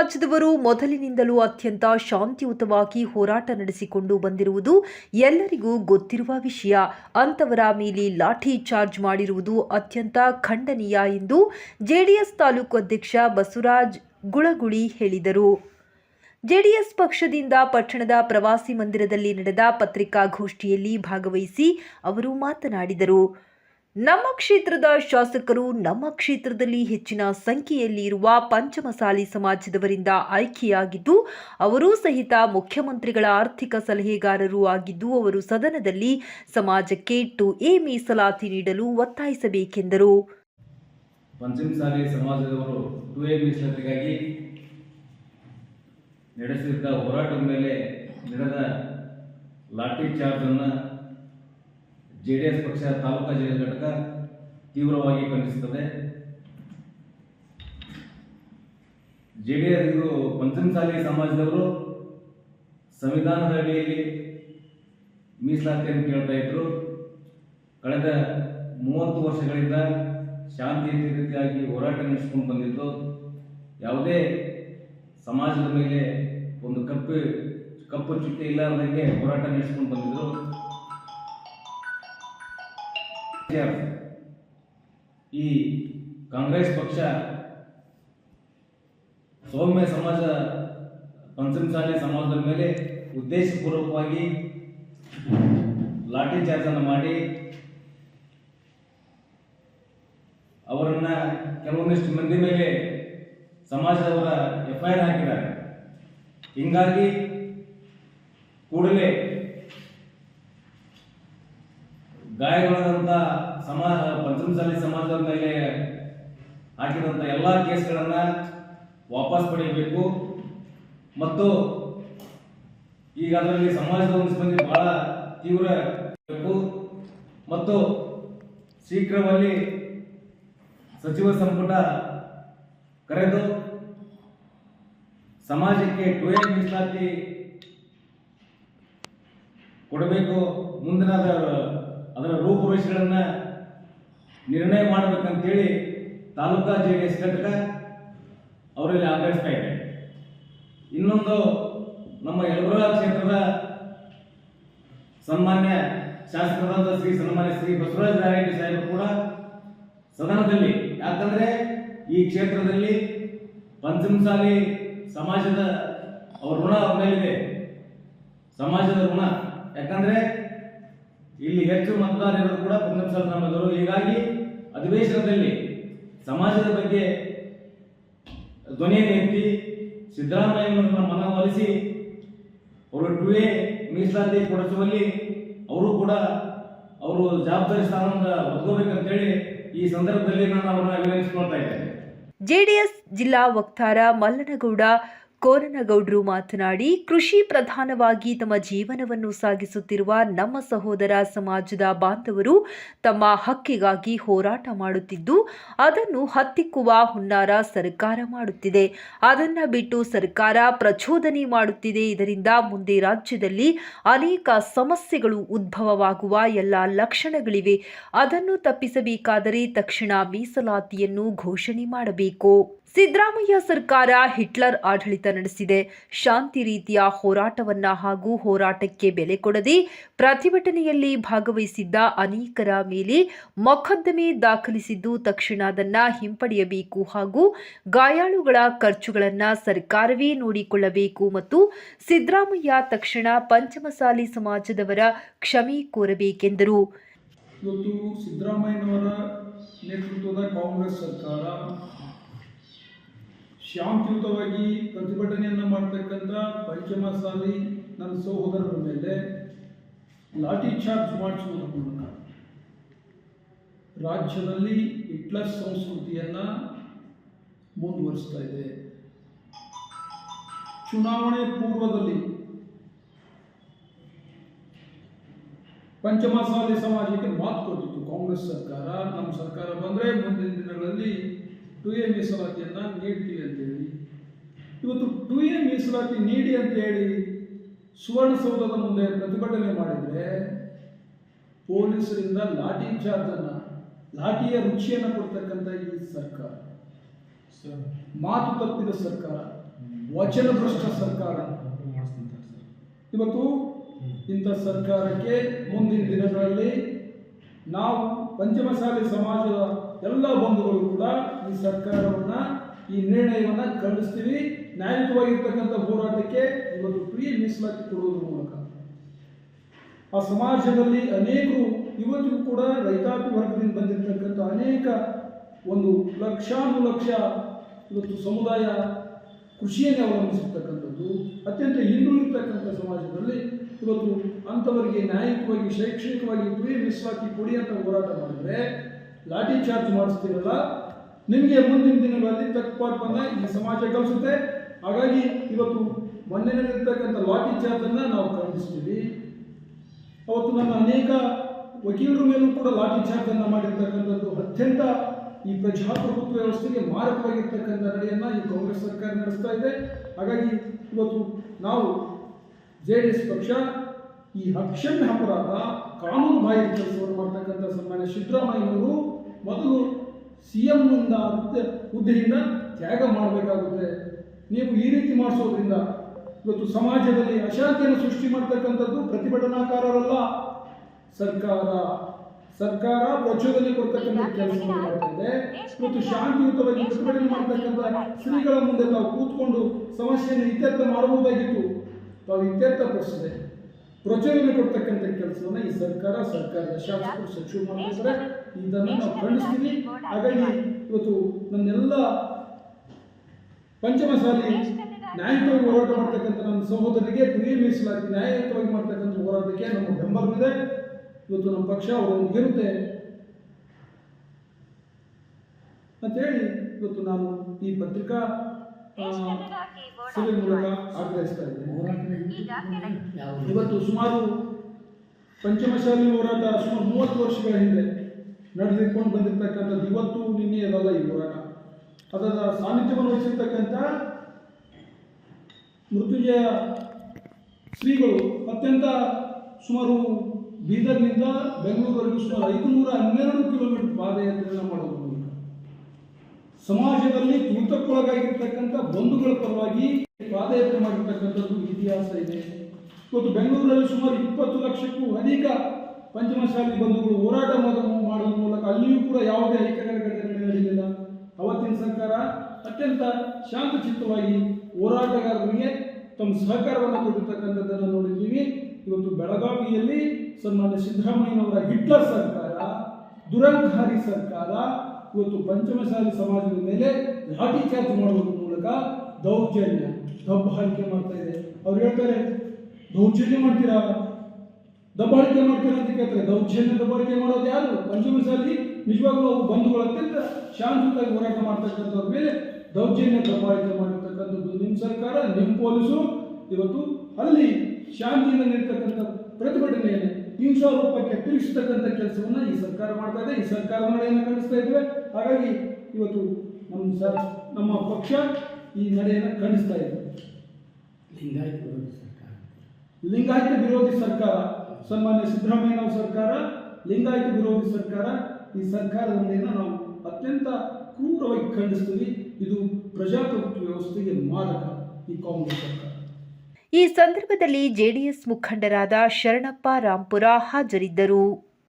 ಸಮಾಜದವರು ಮೊದಲಿನಿಂದಲೂ ಅತ್ಯಂತ ಶಾಂತಿಯುತವಾಗಿ ಹೋರಾಟ ನಡೆಸಿಕೊಂಡು ಬಂದಿರುವುದು ಎಲ್ಲರಿಗೂ ಗೊತ್ತಿರುವ ವಿಷಯ. ಅಂತವರ ಮೇಲೆ ಲಾಠಿ ಚಾರ್ಜ್ ಮಾಡಿರುವುದು ಅತ್ಯಂತ ಖಂಡನೀಯ ಎಂದು ಜೆಡಿಎಸ್ ತಾಲೂಕು ಅಧ್ಯಕ್ಷ ಬಸವರಾಜ್ ಗುಳಗುಳಿ ಹೇಳಿದರು. ಜೆಡಿಎಸ್ ಪಕ್ಷದಿಂದ ಪಟ್ಟಣದ ಪ್ರವಾಸಿ ಮಂದಿರದಲ್ಲಿ ನಡೆದ ಪತ್ರಿಕಾಗೋಷ್ಠಿಯಲ್ಲಿ ಭಾಗವಹಿಸಿ ಅವರು ಮಾತನಾಡಿದರು. ನಮ್ಮ ಕ್ಷೇತ್ರದ ಶಾಸಕರು ನಮ್ಮ ಕ್ಷೇತ್ರದಲ್ಲಿ ಹೆಚ್ಚಿನ ಸಂಖ್ಯೆಯಲ್ಲಿ ಇರುವ ಪಂಚಮಸಾಲಿ ಸಮಾಜದವರಿಂದ ಆಯ್ಕೆಯಾಗಿದ್ದು, ಅವರೂ ಸಹಿತ ಮುಖ್ಯಮಂತ್ರಿಗಳ ಆರ್ಥಿಕ ಸಲಹೆಗಾರರೂ ಆಗಿದ್ದು, ಅವರು ಸದನದಲ್ಲಿ ಸಮಾಜಕ್ಕೆ ಟು ಎ ಮೀಸಲಾತಿ ನೀಡಲು ಒತ್ತಾಯಿಸಬೇಕೆಂದರು. ಪಂಚಮಸಾಲಿ ಸಮಾಜದವರು ಟು ಮೀಸಲಾತಿಗಾಗಿ ನಡೆಸಿದ್ದ ಹೋರಾಟದ ಮೇಲೆ ನಡೆದ ಲಾಠಿ ಚಾರ್ಜನ್ನು ಜೆ ಡಿ ಎಸ್ ಪಕ್ಷ ತಾಲೂಕಾ ಜಿಲ್ಲಾ ಘಟಕ ತೀವ್ರವಾಗಿ ಖಂಡಿಸುತ್ತದೆ. ಜೆ ಡಿ ಎಸ್ ಇದು ಪಂಚಮಸಾಲಿ ಸಮಾಜದವರು ಸಂವಿಧಾನದ ಅಡಿಯಲ್ಲಿ ಮೀಸಲಾತಿಯನ್ನು ಕೇಳ್ತಾ ಇದ್ರು. ಕಳೆದ ಮೂವತ್ತು ವರ್ಷಗಳಿಂದ ಶಾಂತಿ ರೀತಿಯಾಗಿ ಹೋರಾಟ ನಡೆಸಿಕೊಂಡು ಬಂದಿದ್ದು ಯಾವುದೇ ಸಮಾಜದ ಮೇಲೆ ಒಂದು ಕಪ್ಪು ಕಪ್ಪು ಚುಕ್ಕೆ ಇಲ್ಲಾರ್ದಂಗೆ ಹೋರಾಟ ನಡೆಸಿಕೊಂಡು ಬಂದಿದ್ರು. ಈ ಕಾಂಗ್ರೆಸ್ ಪಕ್ಷ ಸೌಮ್ಯ ಸಮಾಜ, ಪಂಚಮಸಾಲಿ ಸಮಾಜದ ಮೇಲೆ ಉದ್ದೇಶಪೂರ್ವಕವಾಗಿ ಲಾಠಿ ಚಾರ್ಜನ್ನು ಮಾಡಿ ಅವರನ್ನ ಕೆಲವೊಂದಿಷ್ಟು ಮಂದಿ ಮೇಲೆ ಸಮಾಜದವರ ಎಫ್ ಐ ಆರ್ ಹಾಕಿದ್ದಾರೆ. ಹಿಂಗಾಗಿ ಕೂಡಲೇ ಗಾಯಗೊಳ್ಳದಂತ ಸಮಾಜ, ಪಂಚಮಸಾಲಿ ಸಮಾಜದ ಮೇಲೆ ಹಾಕಿದಂಥ ಎಲ್ಲ ಕೇಸ್ಗಳನ್ನು ವಾಪಸ್ ಪಡೆಯಬೇಕು. ಮತ್ತು ಈಗ ಅದರಲ್ಲಿ ಸಮಾಜದ ಒಂದು ಸ್ಪಂದಿ ಬಹಳ ತೀವ್ರ ಮತ್ತು ಶೀಘ್ರದಲ್ಲಿ ಸಚಿವ ಸಂಪುಟ ಕರೆದು ಸಮಾಜಕ್ಕೆ ಟುವೆ ಮೀಸಲಾತಿ ಕೊಡಬೇಕು. ಮುಂದಿನ ಅದರ- ರೂಪುರೇಷೆಗಳನ್ನ ನಿರ್ಣಯ ಮಾಡಬೇಕಂತೇಳಿ ತಾಲೂಕಾ ಜೆ ಡಿ ಎಸ್ ಘಟಕ ಅವರಲ್ಲಿ ಆಗ್ರಹಿಸ್ತಾ ಇದೆ. ಇನ್ನೊಂದು ನಮ್ಮ ಯಲಬುರ್ಗಾ ಕ್ಷೇತ್ರದ ಸನ್ಮಾನ್ಯ ಶಾಸಕರಾದ ಶ್ರೀ ಸನ್ಮಾನ್ಯ ಶ್ರೀ ಬಸವರಾಜ ನಾರಾಯಣ ಸಾಹೇಬರು ಕೂಡ ಸದನದಲ್ಲಿ. ಯಾಕಂದ್ರೆ ಈ ಕ್ಷೇತ್ರದಲ್ಲಿ ಪಂಚಮಸಾಲಿ ಸಮಾಜದ ಅವ್ರ ಋಣ ಅವ್ರ ಮೇಲಿದೆ. ಸಮಾಜದ ಋಣ. ಯಾಕಂದ್ರೆ ಇಲ್ಲಿ ಹೆಚ್ಚು ಮತದಾರರು ಕೂಡ ಪಂಚಮಸಾಲಿ ಸಮಾಜದವರು ಹೀಗಾಗಿ ಅಧಿವೇಶನದಲ್ಲಿ ಸಮಾಜದ ಬಗ್ಗೆ ಧ್ವನಿಯನ್ನು ಎತ್ತಿ ಸಿದ್ದರಾಮಯ್ಯನವರನ್ನ ಮನವೊಲಿಸಿ ಅವರು ಟು ಎ ಮೀಸಲಾತಿ ಕೊಡಿಸುವಲ್ಲಿ ಅವರು ಕೂಡ ಅವರು ಜವಾಬ್ದಾರಿ ಸ್ಥಾನದಿಂದ ಒದ್ಕೋಬೇಕಂತೇಳಿ ಈ ಸಂದರ್ಭದಲ್ಲಿ ನಾನು ಅವರನ್ನು ವಿನಂತಿಸ್ಕೊಳ್ತಾ ಇದ್ದೇನೆ. ಜೆಡಿಎಸ್ ಜಿಲ್ಲಾ ವಕ್ತಾರ ಮಲ್ಲನಗೌಡ ಕೋರನಗೌಡರು ಮಾತನಾಡಿ, ಕೃಷಿ ಪ್ರಧಾನವಾಗಿ ತಮ್ಮ ಜೀವನವನ್ನು ಸಾಗಿಸುತ್ತಿರುವ ನಮ್ಮ ಸಹೋದರ ಸಮಾಜದ ಬಾಂಧವರು ತಮ್ಮ ಹಕ್ಕಿಗಾಗಿ ಹೋರಾಟ ಮಾಡುತ್ತಿದ್ದು, ಅದನ್ನು ಹತ್ತಿಕ್ಕುವ ಹುನ್ನಾರ ಸರ್ಕಾರ ಮಾಡುತ್ತಿದೆ. ಅದನ್ನ ಬಿಟ್ಟು ಸರ್ಕಾರ ಪ್ರಚೋದನೆ ಮಾಡುತ್ತಿದೆ. ಇದರಿಂದ ಮುಂದೆ ರಾಜ್ಯದಲ್ಲಿ ಅನೇಕ ಸಮಸ್ಯೆಗಳು ಉದ್ಭವವಾಗುವ ಎಲ್ಲ ಲಕ್ಷಣಗಳಿವೆ. ಅದನ್ನು ತಪ್ಪಿಸಬೇಕಾದರೆ ತಕ್ಷಣ ಮೀಸಲಾತಿಯನ್ನು ಘೋಷಣೆ ಮಾಡಬೇಕು. ಸಿದ್ದರಾಮಯ್ಯ ಸರ್ಕಾರ ಹಿಟ್ಲರ್ ಆಡಳಿತ ನಡೆಸಿದೆ. ಶಾಂತಿ ರೀತಿಯ ಹೋರಾಟವನ್ನ ಹಾಗೂ ಹೋರಾಟಕ್ಕೆ ಬೆಲೆ ಕೊಡದೆ ಪ್ರತಿಭಟನೆಯಲ್ಲಿ ಭಾಗವಹಿಸಿದ್ದ ಅನೇಕರ ಮೇಲೆ ಮೊಕದ್ದಮೆ ದಾಖಲಿಸಿದ್ದು ತಕ್ಷಣ ಅದನ್ನ ಹಿಂಪಡೆಯಬೇಕು ಹಾಗೂ ಗಾಯಾಳುಗಳ ಖರ್ಚುಗಳನ್ನು ಸರ್ಕಾರವೇ ನೋಡಿಕೊಳ್ಳಬೇಕು ಮತ್ತು ಸಿದ್ದರಾಮಯ್ಯ ತಕ್ಷಣ ಪಂಚಮಸಾಲಿ ಸಮಾಜದವರ ಕ್ಷಮೆ ಕೋರಬೇಕೆಂದರು. ನೇತೃತ್ವದ ಕಾಂಗ್ರೆಸ್ ಸರ್ಕಾರ ಶಾಂತಿಯುತವಾಗಿ ಪ್ರತಿಭಟನೆಯನ್ನು ಮಾಡ್ತಕ್ಕಂಥ ಪಂಚಮಸಾಲಿ ನನ್ನ ಸಹೋದರರ ಮೇಲೆ ಲಾಠಿ ಚಾರ್ಜ್ ಮಾಡಿಸುವುದರ ಮೂಲಕ ರಾಜ್ಯದಲ್ಲಿ ಹಿಟ್ಲರ್ ಸಂಸ್ಕೃತಿಯನ್ನು ಮುಂದುವರಿಸ್ತಾ ಇದೆ. ಚುನಾವಣೆ ಪೂರ್ವದಲ್ಲಿ ಪಂಚಮಸಾಲಿ ಸಮಾಜಕ್ಕೆ ಮಾತು ಕೊಟ್ಟಿತ್ತು ಕಾಂಗ್ರೆಸ್ ಸರ್ಕಾರ ಬಂದರೆ ಮುಂದಿನ ದಿನಗಳಲ್ಲಿ ಟು ಎ ಮೀಸಲಾತಿಯನ್ನು ನೀಡ್ತೀವಿ ಅಂತೇಳಿ. ಇವತ್ತು ಟು ಎ ಮೀಸಲಾತಿ ನೀಡಿ ಅಂತೇಳಿ ಸುವರ್ಣಸೌಧದ ಮುಂದೆ ಪ್ರತಿಭಟನೆ ಮಾಡಿದರೆ ಪೊಲೀಸರಿಂದ ಲಾಠಿ ಚಾರ್ಜನ್ನು ಲಾಠಿಯ ರುಚಿಯನ್ನು ಕೊಡ್ತಕ್ಕಂಥ ಈ ಸರ್ಕಾರ. ಮಾತು ತಪ್ಪಿದ ಸರ್ಕಾರ ವಚನಭ್ರಷ್ಟ ಸರ್ಕಾರ. ಇವತ್ತು ಇಂಥ ಸರ್ಕಾರಕ್ಕೆ ಮುಂದಿನ ದಿನಗಳಲ್ಲಿ ನಾವು ಪಂಚಮಸಾಲಿ ಸಮಾಜದ ಎಲ್ಲ ಬಂಧುಗಳು ಕೂಡ ಈ ಸರ್ಕಾರವನ್ನ, ಈ ನಿರ್ಣಯವನ್ನ ಖಂಡಿಸ್ತೀವಿ. ನ್ಯಾಯಯುತವಾಗಿರ್ತಕ್ಕಂಥ ಹೋರಾಟಕ್ಕೆ ಇವತ್ತು ಫ್ರೀ ಮೀಸಲಾತಿ ಕೊಡುವುದರ ಮೂಲಕ. ಆ ಸಮಾಜದಲ್ಲಿ ಅನೇಕರು ಇವತ್ತಿಗೂ ಕೂಡ ರೈತಾಪಿ ವರ್ಗದಿಂದ ಬಂದಿರತಕ್ಕಂಥ ಅನೇಕ ಒಂದು ಲಕ್ಷಾನುಲಕ್ಷ ಇವತ್ತು ಸಮುದಾಯ ಕೃಷಿಯನ್ನೇ ಅವಲಂಬಿಸಿರ್ತಕ್ಕಂಥದ್ದು, ಅತ್ಯಂತ ಹಿಂದುಳಿರ್ತಕ್ಕಂಥ ಸಮಾಜದಲ್ಲಿ ಇವತ್ತು ಅಂಥವರಿಗೆ ನ್ಯಾಯಯುತವಾಗಿ, ಶೈಕ್ಷಣಿಕವಾಗಿ ಫ್ರೀ ಮೀಸಲಾತಿ ಕೊಡಿ ಅಂತ ಹೋರಾಟ ಮಾಡಿದ್ರೆ ಲಾಠಿ ಚಾರ್ಜ್ ಮಾಡಿಸ್ತೀರಲ್ಲ, ನಿಮಗೆ ಮುಂದಿನ ದಿನಗಳಲ್ಲಿ ತಕ್ಕ ಬಂದ ಈ ಸಮಾಜ ಕಲಿಸುತ್ತೆ. ಹಾಗಾಗಿ ಇವತ್ತು ಮೊನ್ನೆ ನಡೆದಿರ್ತಕ್ಕಂಥ ಲಾಠಿ ಚಾರ್ಜನ್ನು ನಾವು ಖಂಡಿಸ್ತೀವಿ. ಅವತ್ತು ನಮ್ಮ ಅನೇಕ ವಕೀಲರ ಮೇಲೂ ಕೂಡ ಲಾಠಿ ಚಾರ್ಜ್ ಅನ್ನ ಮಾಡಿರ್ತಕ್ಕಂಥದ್ದು ಅತ್ಯಂತ ಈ ಪ್ರಜಾಪ್ರಭುತ್ವ ವ್ಯವಸ್ಥೆಗೆ ಮಾರಕವಾಗಿರ್ತಕ್ಕಂಥ ನಡೆಯನ್ನ ಈ ಕಾಂಗ್ರೆಸ್ ಸರ್ಕಾರ ನಡೆಸ್ತಾ ಇದೆ. ಹಾಗಾಗಿ ಇವತ್ತು ನಾವು ಜೆ ಡಿ ಎಸ್ ಪಕ್ಷ ಈ ಅಕ್ಷಮ್ಯ ಅಪರಾಧ ಕಾನೂನು ಬಾಹಿರ ಕೆಲಸವನ್ನು ಮಾಡ್ತಕ್ಕಂಥ ಸನ್ಮಾನ್ಯ ಸಿದ್ದರಾಮಯ್ಯನವರು ಮೊದಲು ಸಿ ಎಂನಿಂದ ಹುದ್ದೆಯಿಂದ ತ್ಯಾಗ ಮಾಡಬೇಕಾಗುತ್ತೆ. ನೀವು ಈ ರೀತಿ ಮಾಡಿಸೋದ್ರಿಂದ ಇವತ್ತು ಸಮಾಜದಲ್ಲಿ ಅಶಾಂತಿಯನ್ನು ಸೃಷ್ಟಿ ಮಾಡ್ತಕ್ಕಂಥದ್ದು ಪ್ರತಿಭಟನಾಕಾರರಲ್ಲ. ಸರ್ಕಾರ. ಸರ್ಕಾರ ಪ್ರಚೋದನೆ ಕೊಡ್ತಕ್ಕಂಥ ಕೆಲಸವನ್ನು ಮಾಡ್ತಾ ಇದೆ ಇವತ್ತು ಶಾಂತಿಯುತವಾಗಿ ಪ್ರತಿಭಟನೆ ಮಾಡ್ತಕ್ಕಂಥ ಶ್ರೀಗಳ ಮುಂದೆ ತಾವು ಕೂತ್ಕೊಂಡು ಸಮಸ್ಯೆಯನ್ನು ಇತ್ಯರ್ಥ ಮಾಡಬಹುದಾಗಿತ್ತು ತಾವು ಇತ್ಯರ್ಥ ಪಡಿಸಿದೆ. ಪ್ರಚೋದನೆ ಕೊಡ್ತಕ್ಕಂಥ ಕೆಲಸವನ್ನ ಈ ಸರ್ಕಾರ, ಸರ್ಕಾರದ ಶಾಸಕರು ಸಚಿವ ಮಾಡ್ತಿದ್ದಾರೆ. ಇದನ್ನು ನಾವು ಖಂಡಿಸ್ತೀವಿ. ಹಾಗಾಗಿ ಇವತ್ತು ನನ್ನೆಲ್ಲ ಪಂಚಮಸಾಲಿ ನ್ಯಾಯಯುತವಾಗಿ ಹೋರಾಟ ಮಾಡ್ತಕ್ಕಂಥ ನಮ್ಮ ಸಹೋದರಿಗೆ ಗುರಿ ಮೀಸಲಾತಿ ನ್ಯಾಯಯುತವಾಗಿ ಮಾಡ್ತಕ್ಕಂಥ ಹೋರಾಟಕ್ಕೆ ನಮ್ಮ ಬೆಂಬಲವಿದೆ. ಇವತ್ತು ನಮ್ಮ ಪಕ್ಷ ಅವರೊಂದಿಗಿರುತ್ತೆ ಅಂತೇಳಿ ಇವತ್ತು ನಾನು ಈ ಪತ್ರಿಕಾ ಸಭೆ ಮೂಲಕ ಆಗ್ರಹಿಸ್ತಾ ಇದ್ದೇನೆ ಇವತ್ತು ಸುಮಾರು ಪಂಚಮಶಾಲಿ ಹೋರಾಟ ಸುಮಾರು ಮೂವತ್ತು ವರ್ಷಗಳ ಹಿಂದೆ ನಡೆದುಕೊಂಡು ಬಂದಿರತಕ್ಕಂಥದ್ದು ಇವತ್ತು ನಿನ್ನೆ ಅದಲ್ಲ ಈ ಹೋರಾಟ. ಅದರ ಸಾನ್ನಿಧ್ಯವನ್ನು ವಹಿಸಿರ್ತಕ್ಕಂಥ ಮೃತ್ಯುಜಯ ಶ್ರೀಗಳು ಅತ್ಯಂತ ಸುಮಾರು ಬೀದರ್ನಿಂದ ಬೆಂಗಳೂರವರೆಗೂ ಸುಮಾರು ಐದುನೂರ ಹನ್ನೆರಡು ಕಿಲೋಮೀಟರ್ ಪಾದಯಾತ್ರೆಯನ್ನು ಮಾಡಬಹುದು ಸಮಾಜದಲ್ಲಿ ತುಳಿತಕ್ಕೊಳಗಾಗಿರ್ತಕ್ಕಂಥ ಬಂಧುಗಳ ಪರವಾಗಿ ಪಾದಯಾತ್ರೆ ಮಾಡಿರ್ತಕ್ಕಂಥದ್ದು ಇತಿಹಾಸ ಇದೆ. ಇವತ್ತು ಬೆಂಗಳೂರಲ್ಲಿ ಸುಮಾರು ಇಪ್ಪತ್ತು ಲಕ್ಷಕ್ಕೂ ಅಧಿಕ ಪಂಚಮಶಾಲಿ ಬಂಧುಗಳು ಹೋರಾಟ ಮಾಡ- ಮಾಡುವ ಮೂಲಕ ಅಲ್ಲಿಯೂ ಕೂಡ ಯಾವುದೇ ಐಕ್ಯಗಳ ಘಟನೆ ನಡೆಯಲಿಲ್ಲ. ಅವತ್ತಿನ ಸರ್ಕಾರ ಅತ್ಯಂತ ಶಾಂತಚಿತ್ತವಾಗಿ ಹೋರಾಟಗಾರರಿಗೆ ತಮ್ಮ ಸಹಕಾರವನ್ನು ಕೊಟ್ಟಿರ್ತಕ್ಕಂಥದ್ದನ್ನು ನೋಡಿದ್ದೀವಿ. ಇವತ್ತು ಬೆಳಗಾವಿಯಲ್ಲಿ ಸನ್ಮಾನ್ಯ ಸಿದ್ದರಾಮಯ್ಯನವರ ಹಿಟ್ಲರ್ ಸರ್ಕಾರ ದುರಂಧಾರಿ ಸರ್ಕಾರ ಇವತ್ತು ಪಂಚಮಸಾಲಿ ಸಮಾಜದ ಮೇಲೆ ಲಾಠಿ ಚಾರ್ಜ್ ಮಾಡುವುದರ ಮೂಲಕ ದೌರ್ಜನ್ಯ ದಬ್ಬಾಳಿಕೆ ಮಾಡ್ತಾ ಇದೆ. ಅವ್ರು ಹೇಳ್ತಾರೆ, ದೌರ್ಜನ್ಯ ಮಾಡ್ತೀರಾ? ದಬ್ಬಾಳಿಕೆ ಮಾಡ್ತೀರಾ ಅಂತ ಕೇಳ್ತಾರೆ. ದೌರ್ಜನ್ಯ ದಬ್ಬಾಳಿಕೆ ಮಾಡೋದು ಯಾರು? ಪಂಚಮಸಾಲಿ ನಿಜವಾಗ್ಲೂ ಅವರು ಬಂಧುಗಳು ಅತ್ಯಂತ ಶಾಂತವಾಗಿ ಹೋರಾಟ ಮಾಡ್ತಕ್ಕಂಥವ್ರ ಮೇಲೆ ದೌರ್ಜನ್ಯ ದಬ್ಬಾಳಿಕೆ ಮಾಡಿರ್ತಕ್ಕಂಥದ್ದು. ನಿಮ್ಮ ಸರ್ಕಾರ ನಿಮ್ಮ ಪೊಲೀಸರು ಇವತ್ತು ಅಲ್ಲಿ ಶಾಂತಿಯಿಂದ ನೀಡ್ತಕ್ಕಂಥ ಪ್ರತಿಭಟನೆಯನ್ನು ರೂಪಕ್ಕೆ ತಿಳಿಸ್ತಕ್ಕಂಥ ಕೆಲಸವನ್ನ ಈ ಸರ್ಕಾರ ಮಾಡ್ತಾ ಇದೆ. ಈ ಸರ್ಕಾರದ ನಡೆಯನ್ನು ಖಂಡಿಸ್ತಾ ಇದ್ದೇವೆ. ಹಾಗಾಗಿ ಇವತ್ತು ನಮ್ಮ ಸರ್ ನಮ್ಮ ಪಕ್ಷ ಈ ನಡೆಯನ್ನು ಖಂಡಿಸ್ತಾ ಇದೆ. ಲಿಂಗಾಯತ ವಿರೋಧಿ ಸರ್ಕಾರ. ಲಿಂಗಾಯತ ವಿರೋಧಿ ಸರ್ಕಾರ ಸನ್ಮಾನ್ಯ ಸಿದ್ದರಾಮಯ್ಯನವರ ಸರ್ಕಾರ ಲಿಂಗಾಯತ ವಿರೋಧಿ ಸರ್ಕಾರ ಈ ಸರ್ಕಾರದ ನಡೆಯನ್ನು ನಾವು ಅತ್ಯಂತ ಕ್ರೂರವಾಗಿ ಖಂಡಿಸ್ತೀವಿ. ಇದು ಪ್ರಜಾಪ್ರಭುತ್ವ ವ್ಯವಸ್ಥೆಗೆ ಮಾರಕ. ಈ ಕಾಂಗ್ರೆಸ್ ಸರ್ಕಾರ. ಈ ಸಂದರ್ಭದಲ್ಲಿ ಜೆಡಿಎಸ್ ಮುಖಂಡರಾದ ಶರಣಪ್ಪ ರಾಂಪುರ ಹಾಜರಿದ್ದರು.